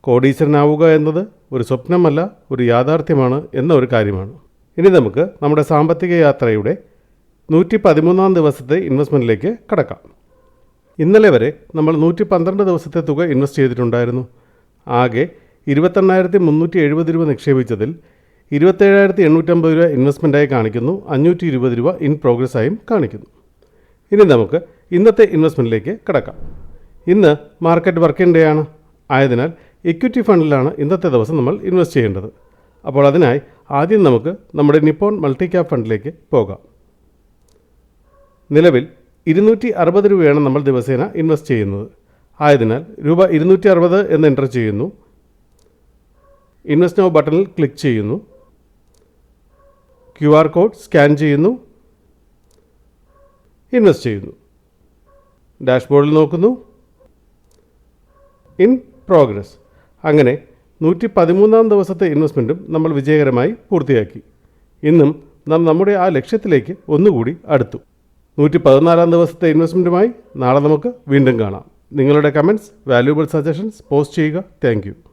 കോടീശ്വരനാവുക എന്നത് ഒരു സ്വപ്നമല്ല ഒരു യാഥാർത്ഥ്യമാണ് എന്ന ഒരു കാര്യമാണ്. ഇനി നമുക്ക് നമ്മുടെ സാമ്പത്തിക യാത്രയുടെ നൂറ്റി പതിമൂന്നാം ദിവസത്തെ ഇൻവെസ്റ്റ്മെന്റിലേക്ക് കടക്കാം. ഇന്നലെ വരെ നമ്മൾ നൂറ്റി പന്ത്രണ്ട് ദിവസത്തെ തുക ഇൻവെസ്റ്റ് ചെയ്തിട്ടുണ്ടായിരുന്നു. ആകെ ഇരുപത്തെണ്ണായിരത്തി മുന്നൂറ്റി എഴുപത് രൂപ നിക്ഷേപിച്ചതിൽ ഇരുപത്തേഴായിരത്തി എണ്ണൂറ്റമ്പത് രൂപ ഇൻവെസ്റ്റ്മെന്റായി കാണിക്കുന്നു അഞ്ഞൂറ്റി ഇരുപത് രൂപ ഇൻ പ്രോഗ്രസ് ആയും കാണിക്കുന്നു. ഇനി നമുക്ക് ഇന്നത്തെ ഇൻവെസ്റ്റ്മെന്റിലേക്ക് കിടക്കാം. ഇന്ന് മാർക്കറ്റ് വർക്കിംഗ് ഡേ ആണ്. ആയതിനാൽ ഇക്വിറ്റി ഫണ്ടിലാണ് ഇന്നത്തെ ദിവസം നമ്മൾ ഇൻവെസ്റ്റ് ചെയ്യേണ്ടത്. അപ്പോൾ അതിനായി ആദ്യം നമുക്ക് നമ്മുടെ നിപ്പോൺ മൾട്ടി ക്യാപ് ഫണ്ടിലേക്ക് പോകാം. നിലവിൽ ഇരുന്നൂറ്റി അറുപത് രൂപയാണ് നമ്മൾ ദിവസേന ഇൻവെസ്റ്റ് ചെയ്യുന്നത്. ആയതിനാൽ രൂപ ഇരുന്നൂറ്റി അറുപത് എന്ന് എന്റർ ചെയ്യുന്നു. ഇൻവെസ്റ്റ് നോ ബട്ടണിൽ ക്ലിക്ക് ചെയ്യുന്നു. ക്യു ആർ കോഡ് സ്കാൻ ചെയ്യുന്നു. ഇൻവെസ്റ്റ് ചെയ്യുന്നു. ഡാഷ്ബോർഡിൽ നോക്കുന്നു. ഇൻ പ്രോഗ്രസ് അങ്ങനെ നൂറ്റി പതിമൂന്നാം ദിവസത്തെ ഇൻവെസ്റ്റ്മെന്റും നമ്മൾ വിജയകരമായി പൂർത്തിയാക്കി. ഇന്നും നാം നമ്മുടെ ആ ലക്ഷ്യത്തിലേക്ക് ഒന്നുകൂടി അടുത്തു. നൂറ്റി പതിനാലാം ദിവസത്തെ ഇൻവെസ്റ്റ്മെന്റുമായി നാളെ നമുക്ക് വീണ്ടും കാണാം. നിങ്ങളുടെ കമന്റ്സ് വാല്യൂബിൾ സജഷൻസ് പോസ്റ്റ് ചെയ്യുക. താങ്ക്